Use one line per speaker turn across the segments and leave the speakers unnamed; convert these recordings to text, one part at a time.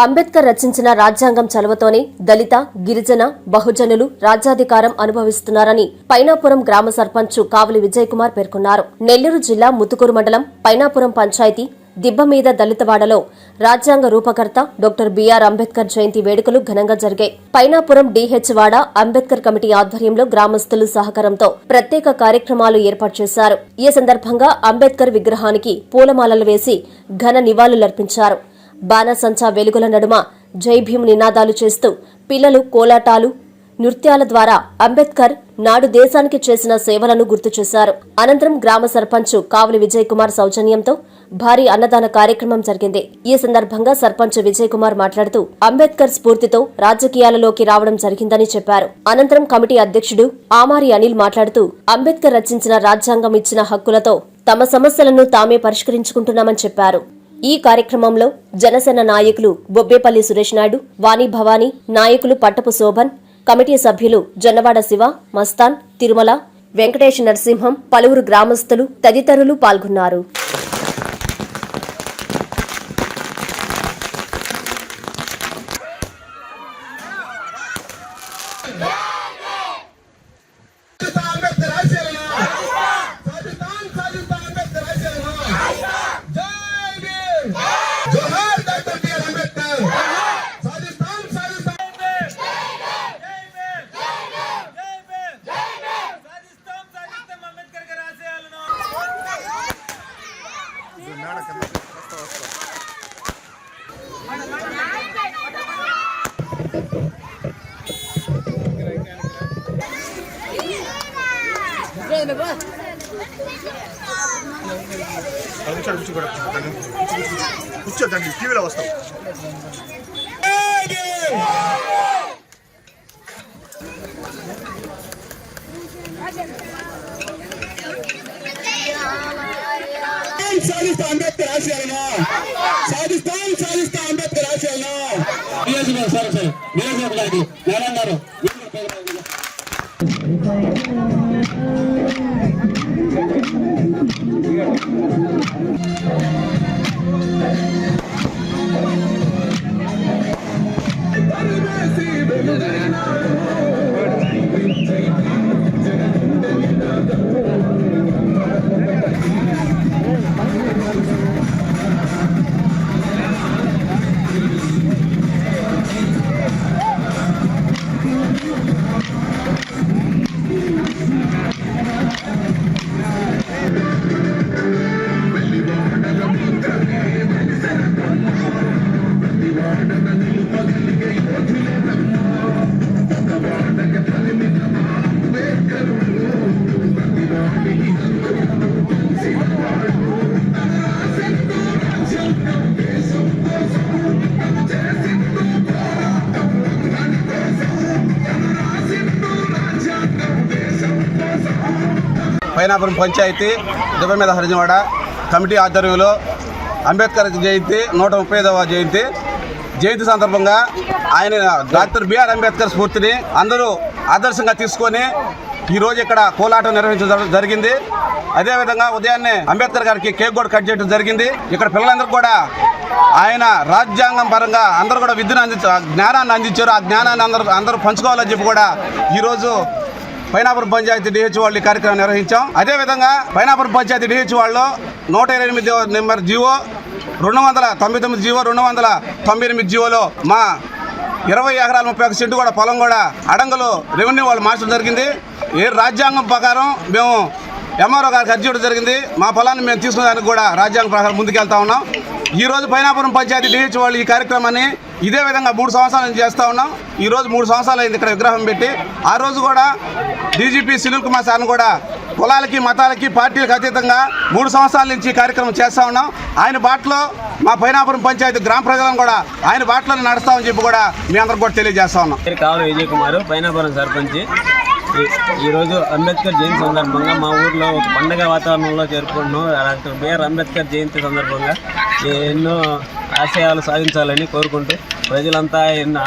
అంబేద్కర్ రచించిన రాజ్యాంగం చలవతోనే దళిత గిరిజన బహుజనులు రాజ్యాధికారం అనుభవిస్తున్నారని పైనాపురం గ్రామ సర్పంచ్ కావలి విజయ్ కుమార్ పేర్కొన్నారు. నెల్లూరు జిల్లా ముతుకూరు మండలం పైనాపురం పంచాయతీ దిబ్బమీద దళితవాడలో రాజ్యాంగ రూపకర్త doctor B R Ambedkar Jayanti వేడుకలు ఘనంగా జరిగాయి. పైనాపురం డిహెచ్ వాడ అంబేద్కర్ కమిటీ ఆధ్వర్యంలో గ్రామస్తులు సహకారంతో ప్రత్యేక కార్యక్రమాలు ఏర్పాటు చేశారు. ఈ సందర్భంగా అంబేద్కర్ విగ్రహానికి పూలమాలలు వేసి ఘన నివాళులర్పించారు. బాణసంచా వెలుగుల నడుమ జై భీమ్ నినాదాలు చేస్తూ పిల్లలు కోలాటాలు నృత్యాల ద్వారా అంబేద్కర్ నాడు దేశానికి చేసిన సేవలను గుర్తు చేశారు. అనంతరం గ్రామ సర్పంచ్ కావలి విజయ్ కుమార్ సౌజన్యంతో భారీ అన్నదాన కార్యక్రమం జరిగింది. ఈ సందర్భంగా సర్పంచ్ విజయ్ కుమార్ మాట్లాడుతూ అంబేద్కర్ స్ఫూర్తితో రాజకీయాలలోకి రావడం జరిగిందని చెప్పారు. అనంతరం కమిటీ అధ్యక్షుడు ఆమారి అనిల్ మాట్లాడుతూ అంబేద్కర్ రచించిన రాజ్యాంగం ఇచ్చిన హక్కులతో తమ సమస్యలను తామే పరిష్కరించుకుంటున్నామని చెప్పారు. ఈ కార్యక్రమంలో జనసేన నాయకులు బొబ్బేపల్లి సురేష్ నాయుడు వాణి భవానీ నాయకులు పట్టపు శోభన్ కమిటీ సభ్యులు జొన్నవాడ శివ మస్తాన్ తిరుమల వెంకటేష్ నరసింహం పలువురు గ్రామస్తులు తదితరులు పాల్గొన్నారు.
కూర్చోండి కూర్చోండి కూర్చోద్దండి టీవీలో వస్తాం
సాధిస్తాం అంబేద్కర్ ఆశయాలను సాధిస్తాం సాధిస్తాం అంబేద్కర్ ఆశయాలను నియోజకవర్గం సార్ సార్ నియోజకవర్గానికి నారాయణ గారు
పైనాపురం పంచాయతీ దుబ్బమీద హరిజవాడ కమిటీ ఆధ్వర్యంలో అంబేద్కర్ జయంతి నూట ముప్పై ఐదవ జయంతి. జయంతి సందర్భంగా ఆయన డాక్టర్ బిఆర్ అంబేద్కర్ స్ఫూర్తిని అందరూ ఆదర్శంగా తీసుకొని ఈరోజు ఇక్కడ కోలాటం నిర్వహించడం జరిగింది. అదేవిధంగా ఉదయాన్నే అంబేద్కర్ గారికి కేక్ కూడా కట్ చేయడం జరిగింది. ఇక్కడ పిల్లలందరూ కూడా ఆయన రాజ్యాంగం పరంగా అందరూ కూడా విద్యను అందించారు ఆ జ్ఞానాన్ని అందించారు. ఆ జ్ఞానాన్ని అందరూ అందరూ పంచుకోవాలని చెప్పి కూడా ఈరోజు పైనాపురం పంచాయతీ డిహెచ్ వాళ్ళు ఈ కార్యక్రమం నిర్వహించాం అదేవిధంగా పైనాపురం పంచాయతీ డిహెచ్ వాళ్ళు నూట ఇరవై ఎనిమిది నెంబర్ జీవో రెండు వందల తొంభై తొమ్మిది జీవో రెండు వందల తొంభై ఎనిమిది జీవోలో మా ఇరవై ఎకరాల ముప్పై ఒక సెంటు కూడా పొలం కూడా అడంగులు రెవెన్యూ వాళ్ళు మార్చడం జరిగింది. ఏ రాజ్యాంగం ప్రకారం మేము ఎంఆర్ఓ గారికి అర్జీ ఇవ్వడం జరిగింది. మా పొలాన్ని మేము తీసుకునేదానికి కూడా రాజ్యాంగం ప్రకారం ముందుకెళ్తా ఉన్నాం. ఈ రోజు పైనాపురం పంచాయతీ డిహెచ్ వాళ్ళు ఈ కార్యక్రమాన్ని ఇదే విధంగా మూడు సంవత్సరాల నుంచి చేస్తూ ఉన్నాం. ఈరోజు మూడు సంవత్సరాలు అయింది ఇక్కడ విగ్రహం పెట్టి. ఆ రోజు కూడా డీజీపీ సునీల్ కుమార్ సార్ని కూడా కులాలకి మతాలకి పార్టీలకు అతీతంగా మూడు సంవత్సరాల నుంచి కార్యక్రమం చేస్తూ ఉన్నాం. ఆయన బాటలో మా పైనాపురం పంచాయతీ గ్రామ ప్రజలను కూడా ఆయన బాటలో నడుస్తామని చెప్పి కూడా మీ అందరికి కూడా తెలియజేస్తా ఉన్నాం.
కావాలి విజయ్ కుమార్ పైనాపురం సర్పంచ్. ఈ- ఈరోజు అంబేద్కర్ జయంతి సందర్భంగా మా ఊర్లో ఒక పండగ వాతావరణంలో చేరుకుంటున్నాం. అలాంటి బిఆర్ అంబేద్కర్ జయంతి సందర్భంగా ఎన్నో ఆశయాలు సాధించాలని కోరుకుంటూ ప్రజలంతా ఎన్నో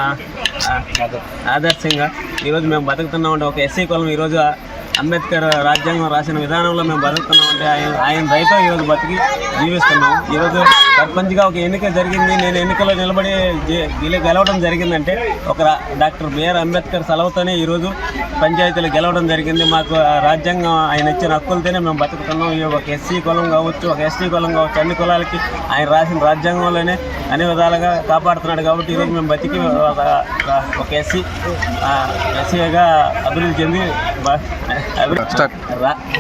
ఆదర్శంగా ఈరోజు మేము బతుకుతున్నామంటే ఒక ఎస్సీ కులం ఈరోజు అంబేద్కర్ రాజ్యాంగం రాసిన విధానంలో మేము బతుకుతున్నాం అంటే ఆయన ఆయన రైతు ఈరోజు బతికి జీవిస్తున్నాం. ఈరోజు సర్పంచ్గా ఒక ఎన్నిక జరిగింది. నేను ఎన్నికల్లో నిలబడి గెలవడం జరిగిందంటే ఒక డాక్టర్ బిఆర్ అంబేద్కర్ సెలవుతోనే ఈరోజు పంచాయతీలు గెలవడం జరిగింది. మాకు ఆ రాజ్యాంగం ఆయన ఇచ్చిన హక్కులతోనే మేము బతుకుతున్నాం. ఈ ఒక ఎస్సీ కులం కావచ్చు ఒక ఎస్టీ కులం కావచ్చు అన్ని కులాలకి ఆయన రాసిన రాజ్యాంగంలోనే అన్ని విధాలుగా కాపాడుతున్నాడు కాబట్టి ఈరోజు మేము బతికి ఒక ఒక ఎస్సీ ఎస్సీగా అభివృద్ధి చెంది బ-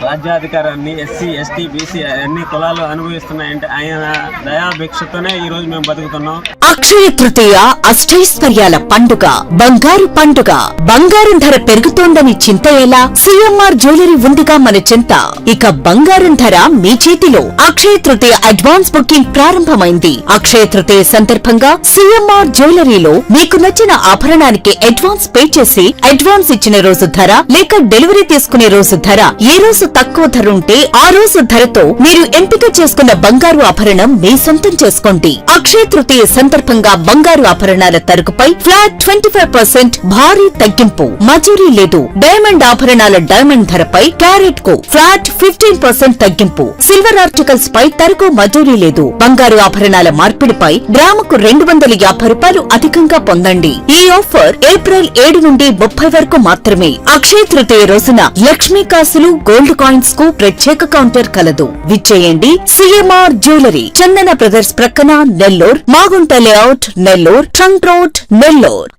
రాజ్యాధికారాన్ని ఎస్సీ ఎస్టీ బీసీ అన్ని కులాలు అనుభవిస్తున్నాయంటే ఆయన దయాభిక్షతోనే ఈరోజు మేము బతుకుతున్నాం.
అక్షయ తృతీయ అష్టైశ్వర్యాల పండుగ బంగారు పండుగ. బంగారం ధర పెరుగుతోందని చింత ఎలా? సిఎంఆర్ జ్యువెలరీ ఉందిగా మన చింత. ఇక బంగారం ధర మీ చేతిలో. అక్షయ తృతీయ అడ్వాన్స్ బుకింగ్ ప్రారంభమైంది. అక్షయ తృతీయ సందర్భంగా సిఎంఆర్ జ్యువెలరీలో మీకు నచ్చిన ఆభరణానికి అడ్వాన్స్ పే చేసి అడ్వాన్స్ ఇచ్చిన రోజు ధర లేక డెలివరీ చేసుకునే రోజు ధర ఏ రోజు తక్కువ ధర ఉంటే ఆ రోజు ధరతో మీరు ఎంపిక చేసుకున్న బంగారు ఆభరణం మీ సొంతం చేసుకోండి. అక్షయ తృతీయ సందర్భంగా బంగారు ఆభరణాల తరుగుపై ఫ్లాట్ ట్వంటీ ఫైవ్ పర్సెంట్ భారీ తగ్గింపు. మజూరీ లేదు. డైమండ్ ఆభరణాల డైమండ్ ధరపై క్యారెట్కు ఫ్లాట్ ఫిఫ్టీన్ పర్సెంట్ తగ్గింపు. సిల్వర్ ఆర్టికల్స్ పై తరుగు మజూరీ లేదు. బంగారు ఆభరణాల మార్పిడిపై గ్రాముకు రెండు వందల యాభై రూపాయలు అధికంగా పొందండి. ఈ ఆఫర్ ఏప్రిల్ ఏడు నుండి ముప్పై వరకు మాత్రమే. అక్షయ తృతీయ రోజున లక్ష్మీ కాసులు గోల్డ్ కాయిన్స్కు ప్రత్యేక కౌంటర్ కలదు. విచ్చేయండి. సిఎంఆర్ జ్యువెలరీ చందన బ్రదర్స్ ప్రక్కన Nellore Magunta layout Nellore trunk road Nellore.